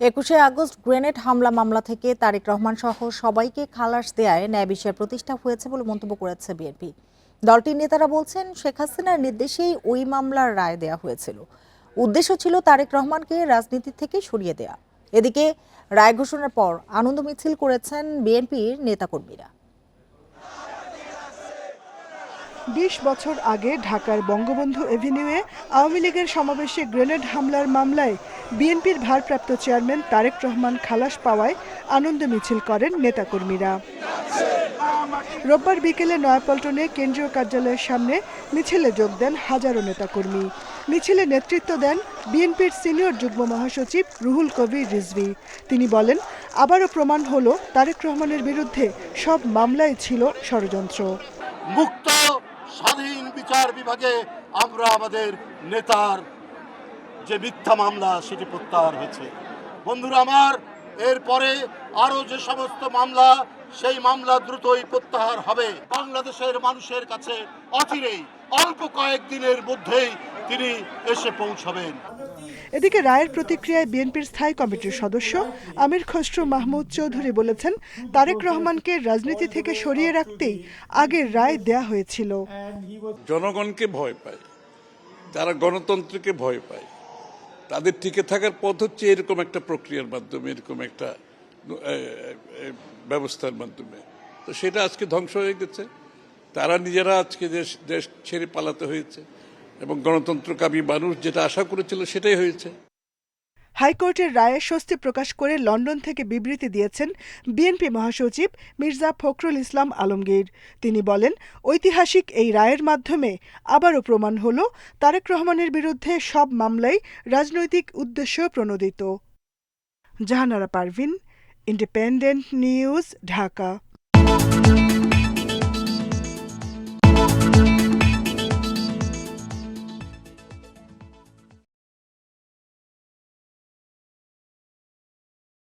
একুশে August grenade হামলা মামলা থেকে তারেক রহমান সহ সবাইকে খালাস দেয়ায় ন্যায় বিচার প্রতিষ্ঠা হয়েছে বলে মন্তব্য করেছে বিএনপি। দলটির নেতারা বলছেন, শেখ হাসিনার নির্দেশেই ওই মামলার রায় দেয়া হয়েছিল। উদ্দেশ্য ছিল তারেক রহমানকে রাজনীতি থেকে সরিয়ে দেয়া। এদিকে রায় ঘোষণার পর আনন্দ মিছিল করেছেন বিএনপির নেতাকর্মীরা। বিশ বছর আগে ঢাকার বঙ্গবন্ধু এভিনিউয়ে আওয়ামী লীগের সমাবেশে গ্রেনেড হামলার মামলায় বিএনপির ভারপ্রাপ্ত চেয়ারম্যান তারেক রহমান খালাস পাওয়ায় আনন্দ মিছিল করেন নেতাকর্মীরা। রোববার বিকেলে নয়াপল্টনে কেন্দ্রীয় কার্যালয়ের সামনে মিছিলে যোগ দেন হাজারো নেতাকর্মী। মিছিলে নেতৃত্ব দেন বিএনপির সিনিয়র যুগ্ম মহাসচিব রুহুল কবির রিজভী। তিনি বলেন, আবারও প্রমাণ হলো তারেক রহমানের বিরুদ্ধে সব মামলায় ছিল ষড়যন্ত্র। মুক্ত স্বাধীন বিচার বিভাগে আমরা আমাদের নেতার যে মিথ্যা মামলা, সেটি প্রত্যাহার হয়েছে। বন্ধুরা আমার, এরপরে আরও যে সমস্ত মামলা, সেই মামলা দ্রুতই প্রত্যাহার হবে। বাংলাদেশের মানুষের কাছে অচিরেই, অল্প কয়েকদিনের মধ্যেই তিনি এসে পৌঁছাবেন। এদিকে রায়ের প্রতিক্রিয়ায় বিএনপির স্থায়ী কমিটির সদস্য আমির খসরু মাহমুদ চৌধুরী বলেছেন তারেক রহমানকে রাজনীতি থেকে সরিয়ে রাখতেই আগের রায় দেয়া হয়েছিল। জনগণকে ভয় পায় তারা গণতন্ত্রকে ভয় পায় তাদের টিকে থাকার পথ হচ্ছে এরকম একটা প্রক্রিয়ার মাধ্যমে এরকম একটা ব্যবস্থার মাধ্যমে। তো সেটা আজকে ধ্বংস হয়ে গেছে তারা নিজেরা আজকে দেশ দেশ ছেড়ে পালাতে হয়েছে। এবং গণতন্ত্রকামী মানুষ যেটা আশা করেছিল সেটাই হয়েছে। হাইকোর্টের রায়ে স্বস্তি প্রকাশ করে লন্ডন থেকে বিবৃতি দিয়েছেন বিএনপি মহাসচিব মির্জা ফখরুল ইসলাম আলমগীর। তিনি বলেন, ঐতিহাসিক এই রায়ের মাধ্যমে আবারও প্রমাণ হল তারেক রহমানের বিরুদ্ধে সব মামলাই রাজনৈতিক উদ্দেশ্য প্রণোদিত। Jahanara Parvin, independent news, Dhaka.